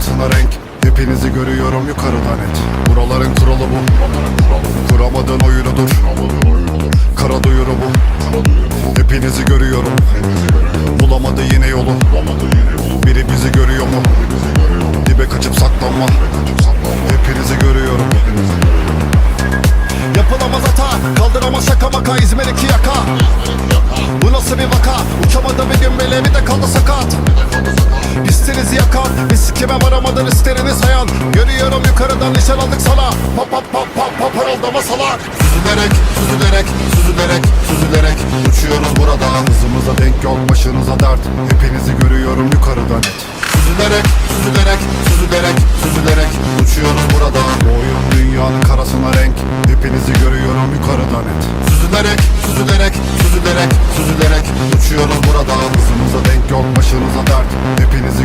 karasına renk. Hepinizi görüyorum yukarıdan et. Buraların kuralı bu. Kuramadığın oyunudur Kara duyuru bu. Hepinizi görüyorum. Bulamadı yine yolu Biri bizi görüyor mu? Dibe kaçıp saklanma. Hepinizi görüyorum. Yapılamaz hata Kaldıramaz şaka maka. İzmir iki yaka. Bu nasıl bir vaka? Uçamadı bir gün bile bir de kaldı sakat Biz kime varamadan isteriniz hayal. Görüyorum yukarıdan nişan aldık sana. Pap pap pap pap pap parıldama salak Süzülerek, süzülerek, süzülerek, süzülerek Uçuyoruz burada. Hızımıza denk yok başınıza dert. Hepinizi görüyorum yukarıdan et Süzülerek, süzülerek, süzülerek, süzülerek Uçuyoruz burada. Bu oyun dünyanın karasına renk. Hepinizi görüyorum yukarıdan et Süzülerek, süzülerek, süzülerek, süzülerek Uçuyoruz burada. Hızımıza denk yok başınıza dert. Hepinizi